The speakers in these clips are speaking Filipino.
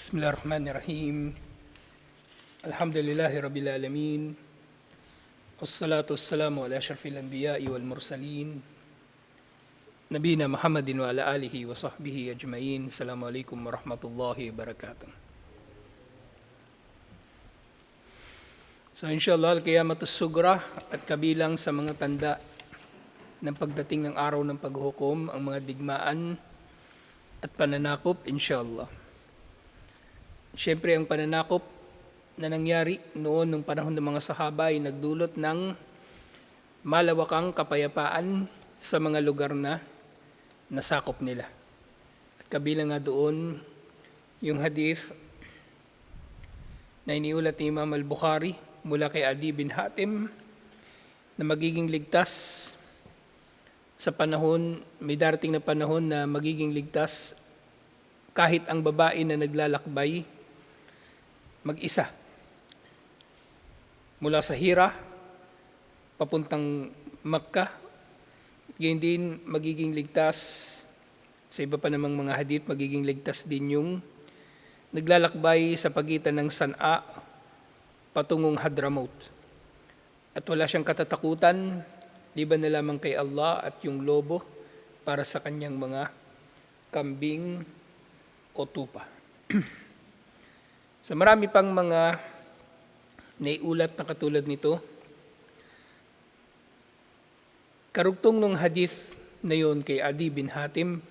بسم الله الرحمن الرحيم الحمد لله رب العالمين والصلاة والسلام على أشرف الأنبياء والمرسلين نبينا محمد وعلى آله وصحبه أجمعين السلام عليكم ورحمة الله وبركاته So inshallah, al-kiyamat sugra at kabilang sa mga tanda ng pagdating ng araw ng paghukom ang mga digmaan at pananakop inshallah. Siyempre ang pananakop na nangyari noon nung panahon ng mga sahaba ay nagdulot ng malawakang kapayapaan sa mga lugar na nasakop nila. At kabilang nga doon yung hadith na iniulat ni Imam al-Bukhari mula kay Adi bin Hatim na magiging ligtas sa panahon, may darating na panahon na magiging ligtas kahit ang babae na naglalakbay mag-isa. Mula sa Hira papuntang Makkah Ganyan din magiging ligtas. Sa iba pa namang mga hadith magiging ligtas din yung naglalakbay sa pagitan ng San'a patungong Hadramaut. At wala siyang katatakutan liban na lamang kay Allah at yung lobo para sa kanyang mga kambing o tupa. sa marami pang mga naiulat na katulad nito, karugtong ng hadith na yon kay Adi bin Hatim,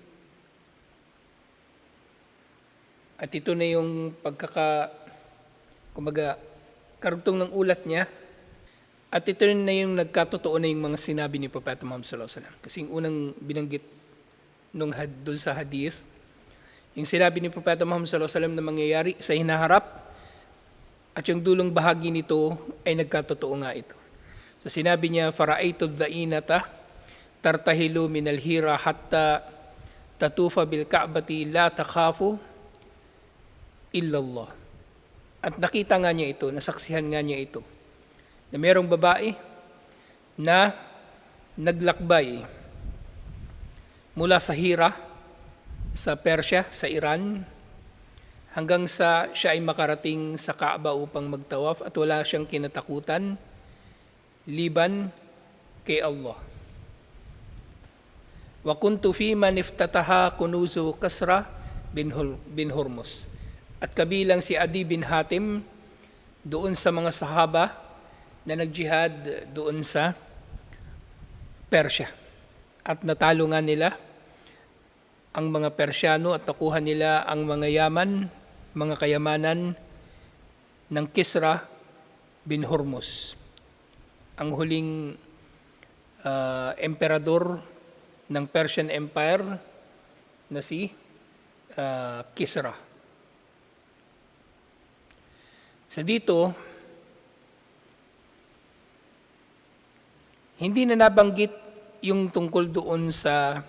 at ito na yung pagkaka, kumbaga, karugtong ng ulat niya, at ito na yung nagkatotoo na yung mga sinabi ni Propeta Muhammad sallallahu alaihi wasallam. Kasi yung unang binanggit nung had, sa hadith, yung sinabi ni Propeta Muhammad sallallahu alaihi wasallam na mangyayari sa hinaharap at yung dulong bahagi nito ay nagkatotoo nga ito. So sinabi niya, Faraitu dhainata tartahilu min alhira hatta tatufa bil ka'bati la takhafu illallah. At nakita nga niya ito, nasaksihan nga niya ito, na mayroong babae na naglakbay mula sa Hira, sa Persya, sa Iran, hanggang sa siya ay makarating sa Kaaba upang magtawaf at wala siyang kinatakutan liban kay Allah. Wa kuntu fi man iftataha kunuzu Kasra bin, Hul- bin Hormuz. At kabilang si Adi bin Hatim doon sa mga sahaba na nagjihad doon sa Persya. At natalo nga nila ang mga Persyano at nakuha nila ang mga yaman, mga kayamanan ng Kisra bin Hormuz. Ang huling ah, emperador ng Persian Empire na si ah, Kisra. Sa dito, hindi na nabanggit yung tungkol doon sa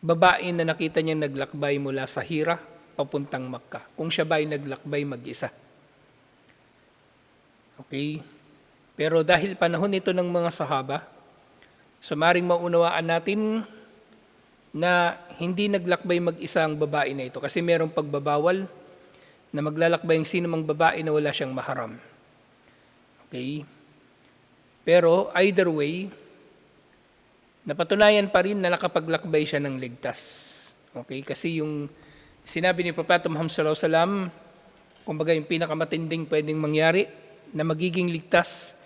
babae na nakita niya naglakbay mula sa Hira papuntang Makkah. Kung siya ba ay naglakbay mag-isa. Okay? Pero dahil panahon ito ng mga sahaba, sumaring maunawaan natin na hindi naglakbay mag-isa ang babae na ito kasi merong pagbabawal na maglalakbay ang sino mang babae na wala siyang maharam. Okay? Pero either way, napatunayan pa rin na nakapaglakbay siya ng ligtas. Okay? Kasi yung sinabi ni Propeta Muhammad sallallahu alaihi wasallam, kumbaga yung pinakamatinding pwedeng mangyari na magiging ligtas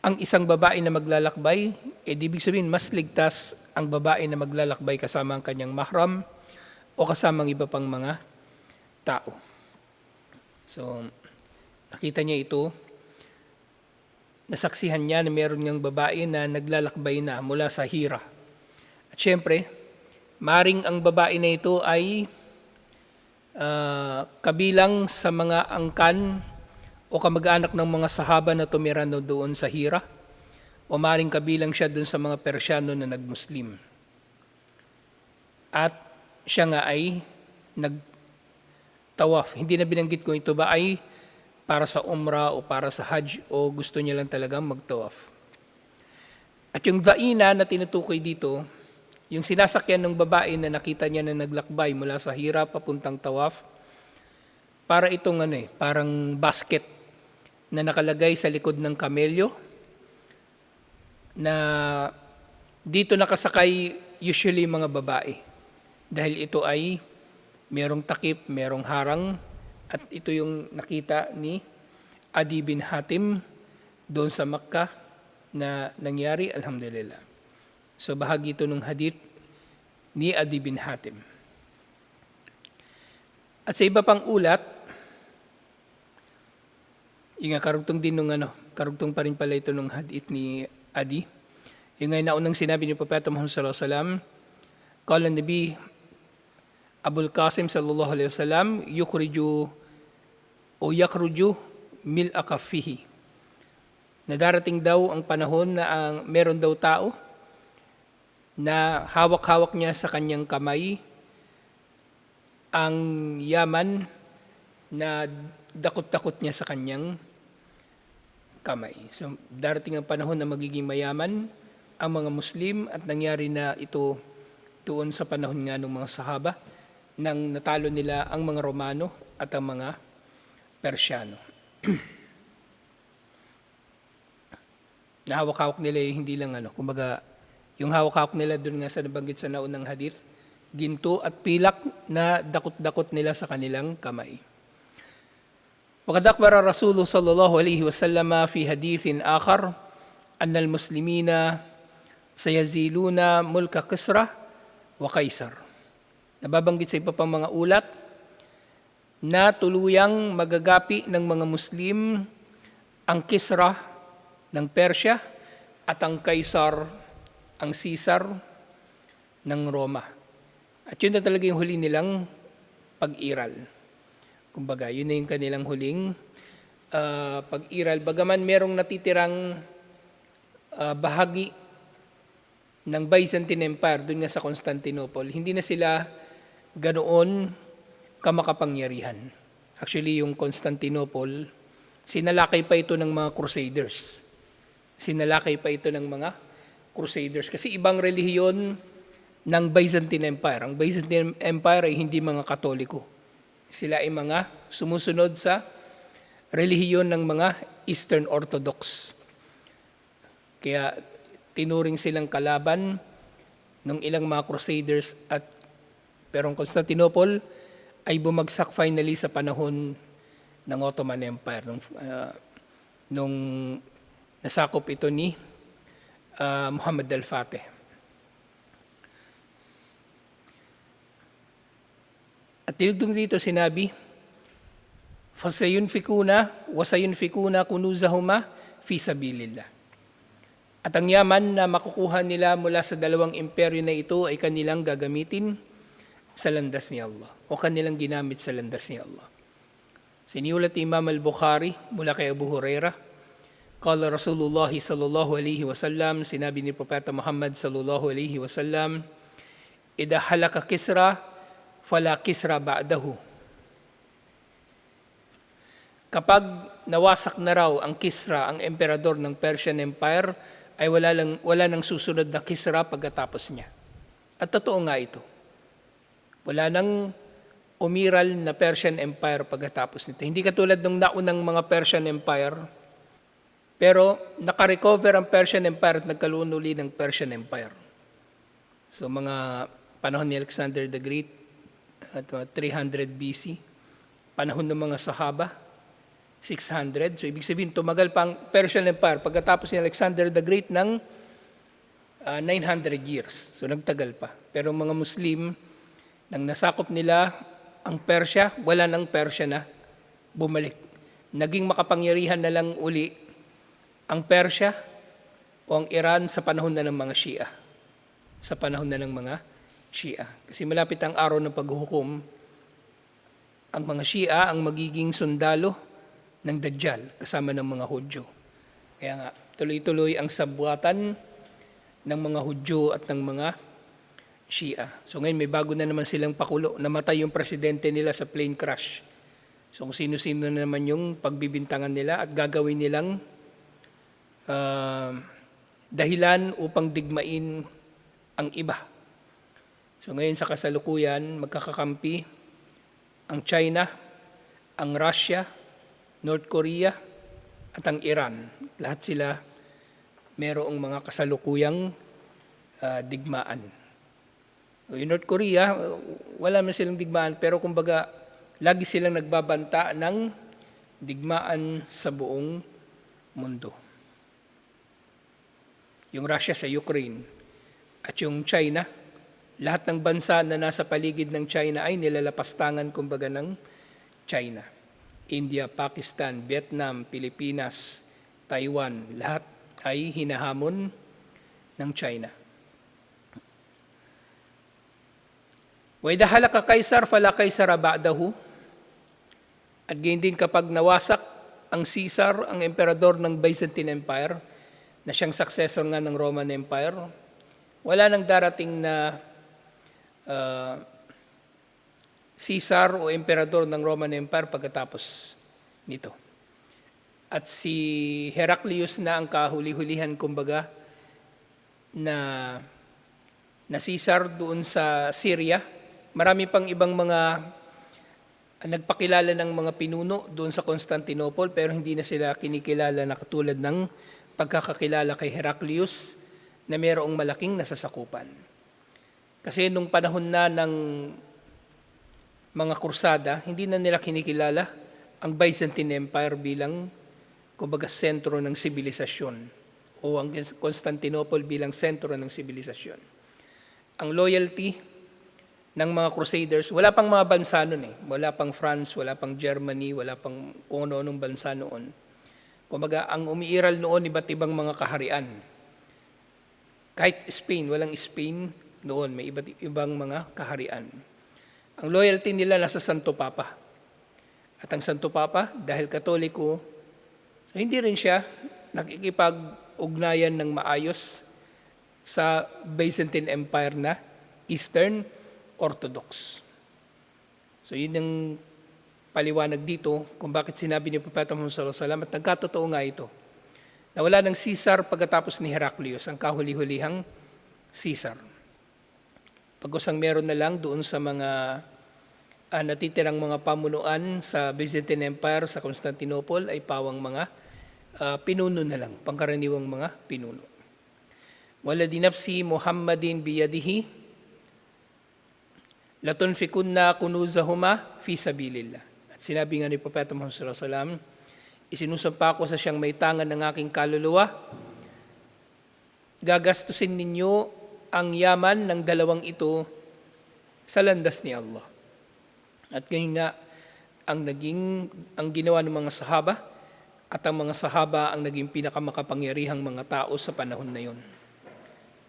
ang isang babae na maglalakbay, eh ibig sabihin mas ligtas ang babae na maglalakbay kasama ang kanyang mahram o kasama ang iba pang mga tao. So, nakita niya ito, nasaksihan niya na meron niyang babae na naglalakbay na mula sa Hira. At syempre, maring ang babae na ito ay ah, kabilang sa mga angkan o kamag-anak ng mga sahaba na tumira no doon sa Hira o maring kabilang siya doon sa mga Persyano na nagmuslim. At siya nga ay nagtawaf. Hindi na binanggit ko ito ba ay para sa umrah o para sa hajj o gusto niya lang talagang magtawaf. At yung daina na tinutukoy dito, yung sinasakyan ng babae na nakita niya na naglakbay mula sa Hira papuntang Tawaf, para itong ano eh, parang basket na nakalagay sa likod ng kamelyo na dito nakasakay usually mga babae dahil ito ay merong takip, merong harang at ito yung nakita ni Adi bin Hatim doon sa Makkah na nangyari, alhamdulillah. So bahagi ito ng hadith ni Adi bin Hatim. At sa iba pang ulat, yung karugtong din nung ano, karugtong pa rin pala ito nung hadith ni Adi. Yung nga naunang sinabi ni Propeta Muhammad sallallahu alaihi wasallam, Qala Nabi Abul Qasim sallallahu alaihi wasallam yukhriju o yakhruju mil akafihi. Na darating daw ang panahon na ang meron daw tao na hawak-hawak niya sa kanyang kamay ang yaman na dakot-dakot niya sa kanyang kamay. So darating ang panahon na magiging mayaman ang mga Muslim at nangyari na ito doon sa panahon nga ng mga sahaba nang natalo nila ang mga Romano at ang mga Persyano. Nahawak-hawak nila eh, hindi lang ano, kumbaga yung hawak-hawak nila doon nga sa nabanggit sa naunang hadith, ginto at pilak na dakot-dakot nila sa kanilang kamay. وقد أخبر الرسول صلى الله عليه وسلم في حديث آخر أن المسلمين سيزيلون ملك كسرى وقيصر Nababanggit sa iba pang mga ulat na tuluyang magagapi ng mga Muslim ang Kisra ng Persya at ang Kaisar, ang Caesar ng Roma. At yun na talaga yung huli nilang pag-iral. Kumbaga, yun na yung kanilang huling ah, pag-iral. Bagaman merong natitirang ah, bahagi ng Byzantine Empire doon nga sa Constantinople, hindi na sila ganoon kamakapangyarihan. Actually, yung Constantinople, sinalakay pa ito ng mga Crusaders. Sinalakay pa ito ng mga Crusaders. Kasi ibang relihiyon ng Byzantine Empire. Ang Byzantine Empire ay hindi mga Katoliko. Sila ay mga sumusunod sa relihiyon ng mga Eastern Orthodox. Kaya tinuring silang kalaban ng ilang mga Crusaders at pero ang Constantinople ay bumagsak finally sa panahon ng Ottoman Empire nung uh, nung nasakop ito ni uh, Muhammad al-Fatih. At tinugtong dito sinabi, Fasayunfikuna, wasayunfikuna kunuzahuma fi sabilillah. At ang yaman na makukuha nila mula sa dalawang imperyo na ito ay kanilang gagamitin sa landas ni Allah o kanilang ginamit sa landas ni Allah. Siniulat ni Imam al-Bukhari mula kay Abu Huraira, Kala Rasulullah sallallahu alaihi wasallam, sinabi ni Propeta Muhammad sallallahu alaihi wasallam, Ida halaka kisra, fala kisra ba'dahu. Kapag nawasak na raw ang Kisra, ang emperador ng Persian Empire, ay wala, lang, wala nang susunod na Kisra pagkatapos niya. At totoo nga ito. Wala nang umiral na Persian Empire pagkatapos nito. Hindi katulad ng naunang mga Persian Empire, pero nakarecover ang Persian Empire at nagkaroon uli ng Persian Empire. So mga panahon ni Alexander the Great, at mga 300 BC, panahon ng mga Sahaba, 600. So ibig sabihin, tumagal pa ang Persian Empire pagkatapos ni Alexander the Great ng ah, 900 years. So nagtagal pa. Pero mga Muslim, nang nasakop nila ang Persya, wala nang Persya na bumalik. Naging makapangyarihan na lang uli ang Persya o ang Iran sa panahon na ng mga Shia. Sa panahon na ng mga Shia. Kasi malapit ang araw ng paghuhukom, ang mga Shia ang magiging sundalo ng Dajjal kasama ng mga Hudyo. Kaya nga, tuloy-tuloy ang sabwatan ng mga Hudyo at ng mga Shia. So ngayon may bago na naman silang pakulo. Namatay yung presidente nila sa plane crash. So kung sino-sino na naman yung pagbibintangan nila at gagawin nilang ah, dahilan upang digmain ang iba. So ngayon sa kasalukuyan, magkakakampi ang China ang Russia, North Korea, at ang Iran. Lahat sila merong mga kasalukuyang ah, digmaan. Yung North Korea, wala man silang digmaan, pero kumbaga, lagi silang nagbabanta ng digmaan sa buong mundo. Yung Russia sa Ukraine at yung China, lahat ng bansa na nasa paligid ng China ay nilalapastangan kumbaga ng China. India, Pakistan, Vietnam, Pilipinas, Taiwan, lahat ay hinahamon ng China. Idha halaka kaisar fala kaisara ba'dahu. At gayon din kapag nawasak ang Caesar, ang emperador ng Byzantine Empire, na siyang successor nga ng Roman Empire, wala nang darating na ah, Caesar o emperador ng Roman Empire pagkatapos nito. At si Heraclius na ang kahuli-hulihan kumbaga na na Caesar doon sa Syria. Marami pang ibang mga ah, nagpakilala ng mga pinuno doon sa Constantinople pero hindi na sila kinikilala na katulad ng pagkakakilala kay Heraclius na mayroong malaking nasasakupan. Kasi nung panahon na ng mga kursada, hindi na nila kinikilala ang Byzantine Empire bilang kumbaga sentro ng sibilisasyon o ang Constantinople bilang sentro ng sibilisasyon. Ang loyalty ng mga Crusaders, wala pang mga bansa noon eh. Wala pang France, wala pang Germany, wala pang kung ano-anong bansa noon. Kumbaga, ang umiiral noon iba't ibang mga kaharian. Kahit Spain, walang Spain noon, may iba't ibang mga kaharian. Ang loyalty nila nasa Santo Papa. At ang Santo Papa, dahil katoliko, so hindi rin siya nakikipag-ugnayan ng maayos sa Byzantine Empire na Eastern Orthodox. So yun ang paliwanag dito kung bakit sinabi ni Propeta Muhammad sallallahu alaihi wasallam at nagkatotoo nga ito. Na wala ng Caesar pagkatapos ni Heraclius, ang kahuli-hulihang Caesar. Pagkusang meron na lang doon sa mga ah, natitirang mga pamunuan sa Byzantine Empire sa Constantinople ay pawang mga ah, pinuno na lang, pangkaraniwang mga pinuno. Wala dinapsi Muhammadin biyadihi latunfikunna kunuzahuma fi sabilillah. At sinabi nga ni Propeta Muhammad sallallahu alaihi wasallam, isinusumpa ko sa siyang may tangan ng aking kaluluwa, gagastusin ninyo ang yaman ng dalawang ito sa landas ni Allah. At ganyan nga ang naging ang ginawa ng mga sahaba at ang mga sahaba ang naging pinakamakapangyarihang mga tao sa panahon na yon.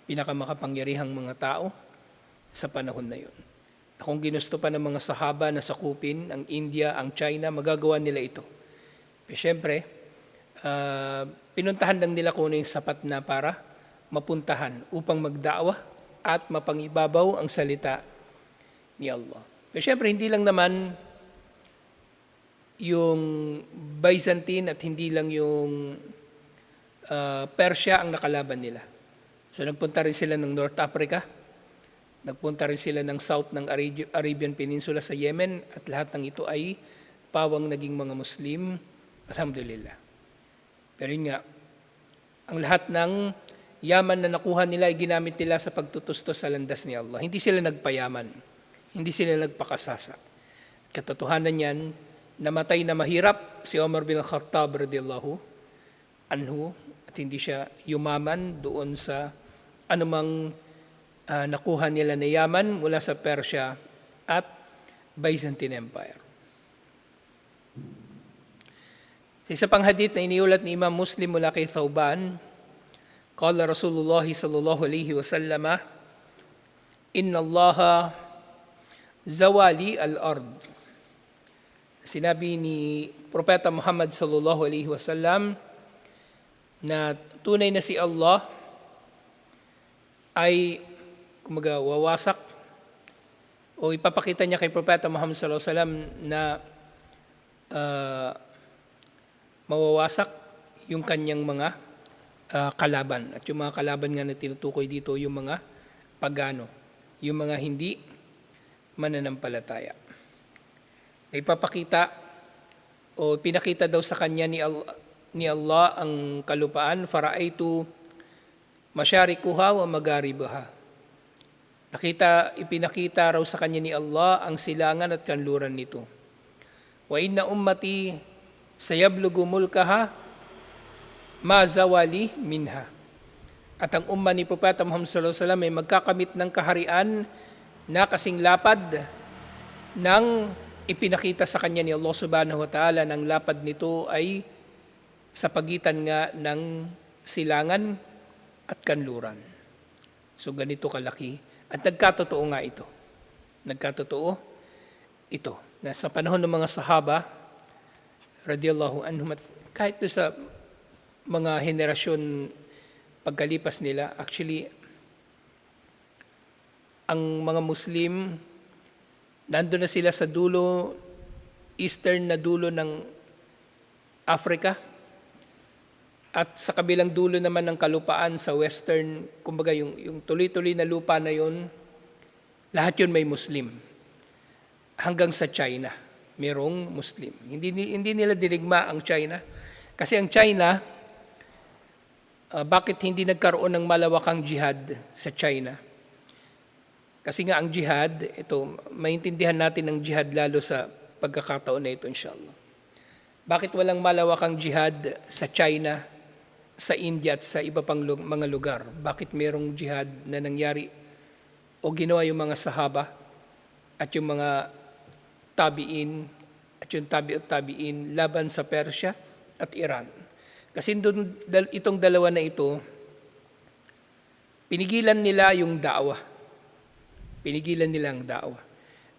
Pinakamakapangyarihang mga tao sa panahon na yon. Kung ginusto pa ng mga sahaba na sakupin ang India, ang China, magagawa nila ito. Pero syempre, ah, pinuntahan lang nila kung ano yung sapat na para mapuntahan upang magdawa at mapangibabaw ang salita ni Allah. Pero syempre, hindi lang naman yung Byzantine at hindi lang yung ah, Persia ang nakalaban nila. So nagpunta rin sila ng North Africa, Nagpunta rin sila ng south ng Arabi- Arabian Peninsula sa Yemen at lahat ng ito ay pawang naging mga Muslim. Alhamdulillah. Pero yun nga, ang lahat ng yaman na nakuha nila ay ginamit nila sa pagtutustos sa landas ni Allah. Hindi sila nagpayaman. Hindi sila nagpakasasak. Katotohanan yan, namatay na mahirap si Omar bin Khattab radiyallahu anhu at hindi siya yumaman doon sa anumang ah, nakuha nila na yaman mula sa Persia at Byzantine Empire. Sa isa pang hadith na iniulat ni Imam Muslim mula kay Thauban, Qala Rasulullah sallallahu alaihi wasallam, Inna Allah zawali al-ard. Sinabi ni Propeta Muhammad sallallahu alaihi wasallam na tunay na si Allah ay kumaga wawasak o ipapakita niya kay Propeta Muhammad sallallahu alaihi wasallam na ah, mawawasak yung kanyang mga ah, kalaban. At yung mga kalaban nga na tinutukoy dito, yung mga pagano, yung mga hindi mananampalataya. Ipapakita o pinakita daw sa kanya ni Allah, ni Allah ang kalupaan, faraitu masyarikuha wa magaribaha. Nakita, ipinakita raw sa kanya ni Allah ang silangan at kanluran nito. Wa inna ummati sayablugu mulkaha ma zawali minha. At ang umma ni Propeta Muhammad sallallahu alaihi wasallam ay magkakamit ng kaharian na kasing lapad ng ipinakita sa kanya ni Allah subhanahu wa ta'ala ng lapad nito ay sa pagitan nga ng silangan at kanluran. So ganito kalaki. At nagkatotoo nga ito. Nagkatotoo ito. Na sa panahon ng mga sahaba, radiyallahu anhum, at kahit doon sa mga henerasyon pagkalipas nila, actually, ang mga Muslim, nandun na sila sa dulo, eastern na dulo ng Africa, at sa kabilang dulo naman ng kalupaan sa western, kumbaga yung, yung tuloy-tuloy na lupa na yon, lahat yun may Muslim. Hanggang sa China, merong Muslim. Hindi, hindi nila dirigma ang China. Kasi ang China, uh, bakit hindi nagkaroon ng malawakang jihad sa China? Kasi nga ang jihad, ito, maintindihan natin ang jihad lalo sa pagkakataon na ito, inshallah. Bakit walang malawakang jihad sa China, sa India at sa iba pang lu- mga lugar? Bakit merong jihad na nangyari o ginawa yung mga sahaba at yung mga tabiin at yung tabi at tabiin laban sa Persia at Iran? Kasi doon, dal- itong dalawa na ito, pinigilan nila yung da'wah. Pinigilan nila ang da'wah.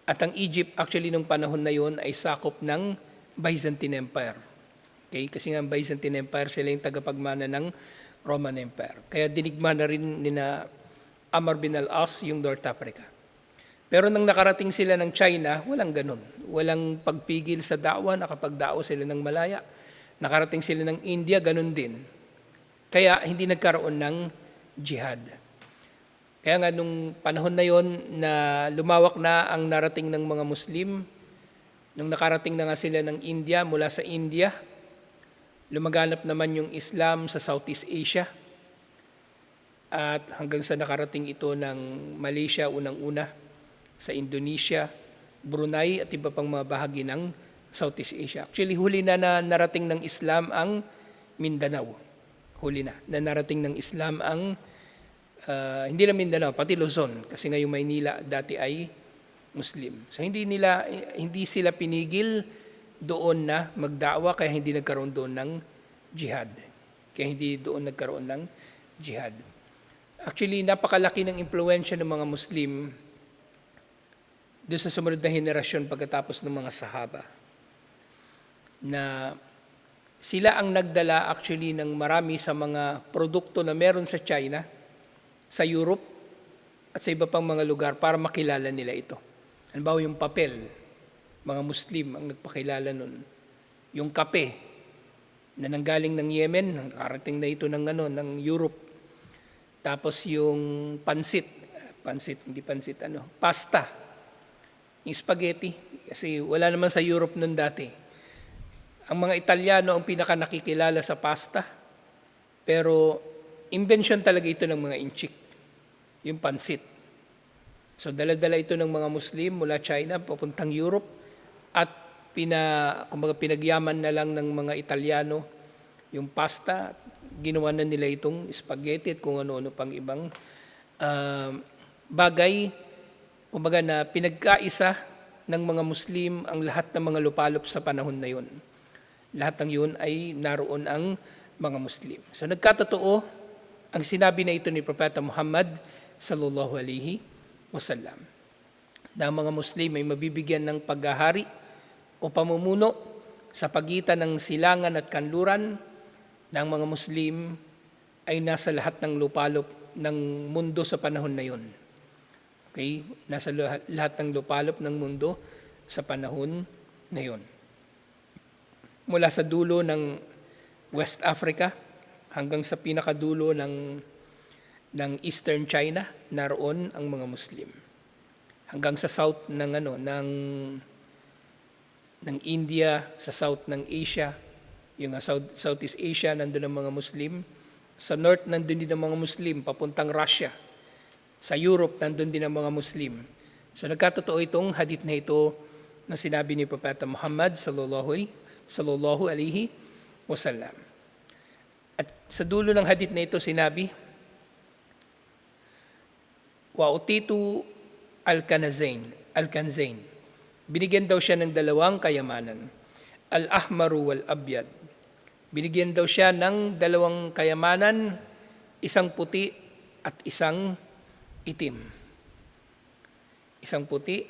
At ang Egypt actually nung panahon na yon ay sakop ng Byzantine Empire. Okay? Kasi nga ang Byzantine Empire sila yung tagapagmana ng Roman Empire. Kaya dinigma na rin ni na Amr bin al-As yung North Africa. Pero nang nakarating sila ng China, walang ganun. Walang pagpigil sa da'wa, nakapagdao sila ng Malaya. Nakarating sila ng India, ganun din. Kaya hindi nagkaroon ng jihad. Kaya nga nung panahon na yon na lumawak na ang narating ng mga Muslim, nung nakarating na nga sila ng India, mula sa India, lumaganap naman yung Islam sa Southeast Asia. At hanggang sa nakarating ito ng Malaysia unang-una, sa Indonesia, Brunei at iba pang mga bahagi ng Southeast Asia. Actually, huli na na narating ng Islam ang Mindanao. Huli na, na narating ng Islam ang uh, hindi na Mindanao, pati Luzon kasi ngayon Maynila dati ay Muslim. So hindi nila hindi sila pinigil doon na magdawa kaya hindi nagkaroon doon ng jihad. Kaya hindi doon nagkaroon ng jihad. Actually, napakalaki ng impluensya ng mga Muslim doon sa sumunod na henerasyon pagkatapos ng mga sahaba na sila ang nagdala actually ng marami sa mga produkto na meron sa China, sa Europe, at sa iba pang mga lugar para makilala nila ito. Halimbawa yung papel, mga Muslim ang nagpakilala nun. Yung kape, na nanggaling ng Yemen, nakarating na ito ng, ano, ng Europe. Tapos yung pansit, pansit, hindi pansit, ano, pasta, yung spaghetti, kasi wala naman sa Europe nun dati. Ang mga Italiano ang pinaka nakikilala sa pasta, pero invention talaga ito ng mga inchik, yung pansit. So dala-dala ito ng mga Muslim mula China papuntang Europe at pina, kumbaga pinagyaman na lang ng mga Italiano yung pasta, ginawa na nila itong spaghetti at kung ano-ano pang ibang uh, bagay kumbaga na pinagkaisa ng mga Muslim ang lahat ng mga lupalop sa panahon na yun. Lahat ng yun ay naroon ang mga Muslim. So nagkatotoo ang sinabi na ito ni Propeta Muhammad sallallahu alaihi wasallam na ang mga Muslim ay mabibigyan ng paghahari o pamumuno sa pagitan ng silangan at kanluran ng mga Muslim ay nasa lahat ng lupalop ng mundo sa panahon na yun. Okay? Nasa lahat, ng lupalop ng mundo sa panahon na yun. Mula sa dulo ng West Africa hanggang sa pinakadulo ng ng Eastern China, naroon ang mga Muslim. Hanggang sa south ng ano ng ng India, sa south ng Asia, yung South, Southeast Asia, nandun ang mga Muslim. Sa north, nandun din ang mga Muslim, papuntang Russia. Sa Europe, nandun din ang mga Muslim. So nagkatotoo itong hadith na ito na sinabi ni Propeta Muhammad sallallahu sallallahu alaihi wasallam. At sa dulo ng hadith na ito sinabi, wa utitu al-kanazain, al-kanzain. Binigyan daw siya ng dalawang kayamanan, al-ahmaru wal-abyad. Binigyan daw siya ng dalawang kayamanan, isang puti at isang itim. Isang puti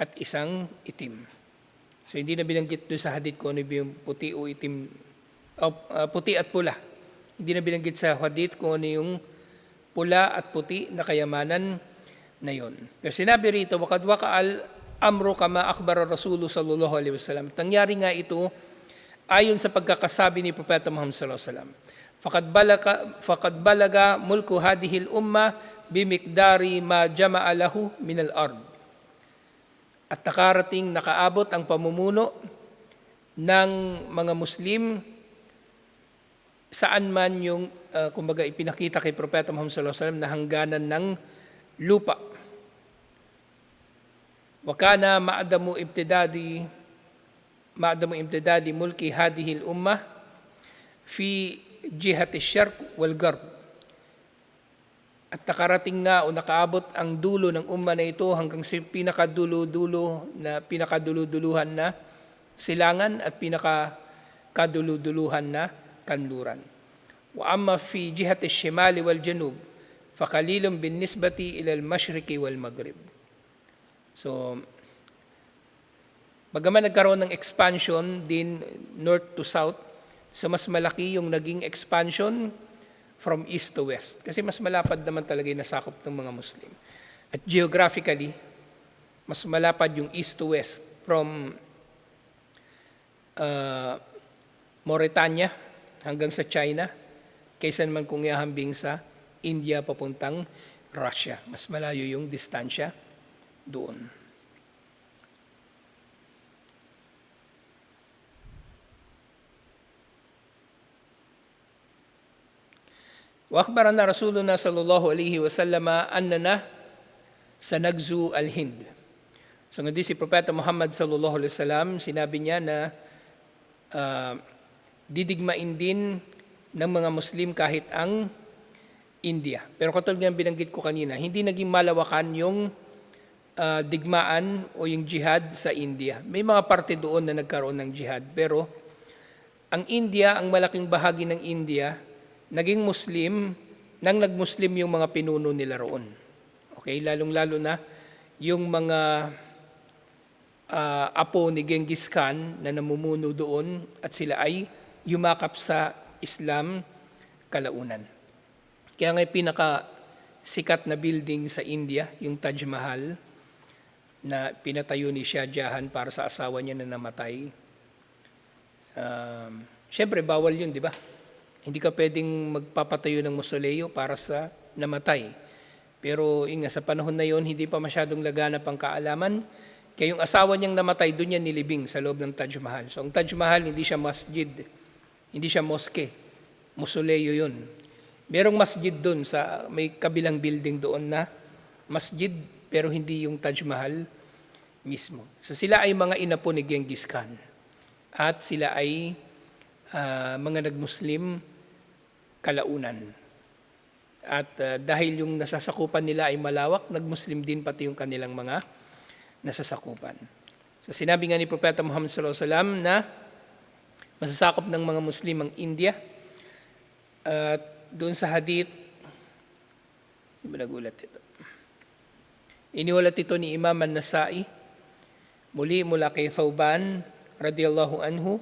at isang itim. So hindi na binanggit doon sa hadith kung ano yung puti o itim, o, uh, puti at pula. Hindi na binanggit sa hadith kung ano yung pula at puti na kayamanan na yon. Pero sinabi rito, wakad waka al amro kama akbar Rasulu sallallahu alaihi wasallam. Tangyari nga ito ayon sa pagkakasabi ni Propeta Muhammad sallallahu alaihi wasallam. Fakad balaga, fakad balaga mulku hadihil umma bimikdari ma jama'a lahu min al-ard. At nakarating nakaabot ang pamumuno ng mga Muslim saan man yung uh, kumbaga ipinakita kay Propeta Muhammad sallallahu alaihi wasallam na hangganan ng lupa. Ma'adamu ibtidadi ma'adamu ibtidadi mulki hadhihi al-ummah fi jihati syarq wal garb. At nakarating nga o nakaabot ang dulo ng umma na ito hanggang sa pinakadulo-dulo na pinakadulo-duluhan na silangan at pinakakaduluduluhan na kanluran. Wa amma fi jihati shimali wal janub fakalilum bin nisbati ila al-mashriqi wal maghrib. So, bagaman nagkaroon ng expansion din north to south, so mas malaki yung naging expansion from east to west. Kasi mas malapad naman talaga yung nasakop ng mga Muslim. At geographically, mas malapad yung east to west from uh, Mauritania hanggang sa China kaysa naman kung ihambing sa India papuntang Russia. Mas malayo yung distansya doon. وأخبرنا رسولنا صلى الله عليه وسلم أننا سنغزو الهند. So nga di si Propeta Muhammad sallallahu alaihi wasallam, sinabi niya na uh, didigmain din ng mga Muslim kahit ang India. Pero katulad ng binanggit ko kanina, hindi naging malawakan yung uh, digmaan o yung jihad sa India. May mga parte doon na nagkaroon ng jihad. Pero ang India, ang malaking bahagi ng India, naging Muslim nang nagmuslim yung mga pinuno nila roon. Okay, lalong-lalo na yung mga uh, apo ni Genghis Khan na namumuno doon at sila ay yumakap sa Islam kalaunan. Kaya nga pinaka sikat na building sa India, yung Taj Mahal, na pinatayo ni Shah Jahan para sa asawa niya na namatay. Um, Siyempre, bawal yun, di ba? Hindi ka pwedeng magpapatayo ng mausoleo para sa namatay. Pero inga, sa panahon na yon hindi pa masyadong laganap ang kaalaman. Kaya yung asawa niyang namatay, doon niya nilibing sa loob ng Taj Mahal. So ang Taj Mahal, hindi siya masjid, hindi siya moske. Mausoleo yun. Merong masjid doon sa may kabilang building doon na masjid pero hindi yung Taj Mahal mismo. So sila ay mga inapo ni Genghis Khan. At sila ay uh, mga nagmuslim kalaunan. At uh, dahil yung nasasakupan nila ay malawak, nagmuslim din pati yung kanilang mga nasasakupan. So sinabi nga ni Propeta Muhammad sallallahu alaihi wasallam na masasakop ng mga Muslim ang India. At uh, doon sa hadith, hindi ba nagulat ito? Iniwalat ito ni Imam an-Nasai, muli mula kay Thawban, radiyallahu anhu,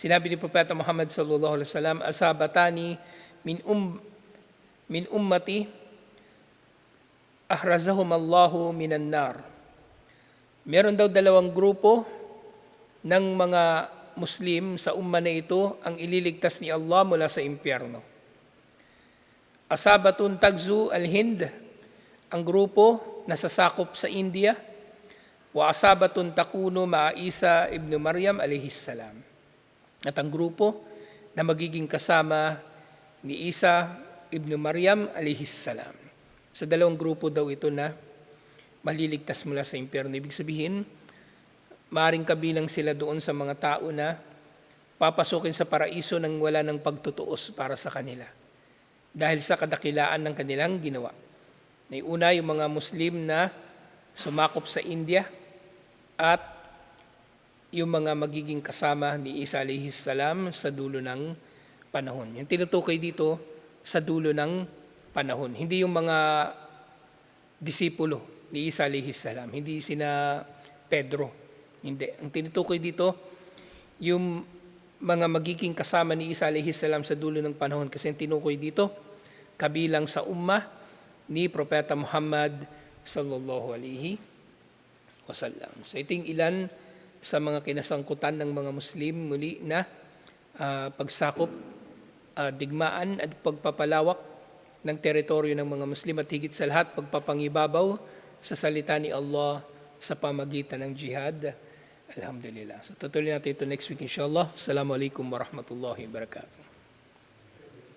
Sinabi ni Propeta Muhammad sallallahu alaihi wasallam, asabatani min um min ummati ahrazahum Allahu minan nar. Meron daw dalawang grupo ng mga Muslim sa umma na ito ang ililigtas ni Allah mula sa impyerno. Asabatun tagzu al-Hind, ang grupo na sasakop sa India, wa asabatun takunu ma Isa ibn Maryam alayhis salam. At ang grupo na magiging kasama ni Isa ibn Maryam alayhis salam. So dalawang grupo daw ito na maliligtas mula sa impyerno. Ibig sabihin, maring kabilang sila doon sa mga tao na papasukin sa paraiso nang wala ng pagtutuos para sa kanila. Dahil sa kadakilaan ng kanilang ginawa. Naiuna yung mga Muslim na sumakop sa India at yung mga magiging kasama ni Isa alayhis salam sa dulo ng panahon. Yung tinutukoy dito sa dulo ng panahon. Hindi yung mga disipulo ni Isa alayhis salam. Hindi sina Pedro. Hindi. Ang tinutukoy dito, yung mga magiging kasama ni Isa alayhis salam sa dulo ng panahon. Kasi ang tinukoy dito, kabilang sa ummah ni Propeta Muhammad sallallahu alaihi wasallam. So ito yung ilan sa mga kinasangkutan ng mga Muslim muli na ah, pagsakop, ah, digmaan at pagpapalawak ng teritoryo ng mga Muslim at higit sa lahat pagpapangibabaw sa salita ni Allah sa pamagitan ng jihad. Alhamdulillah. So tutuloy natin ito next week inshallah. Assalamualaikum warahmatullahi wabarakatuh.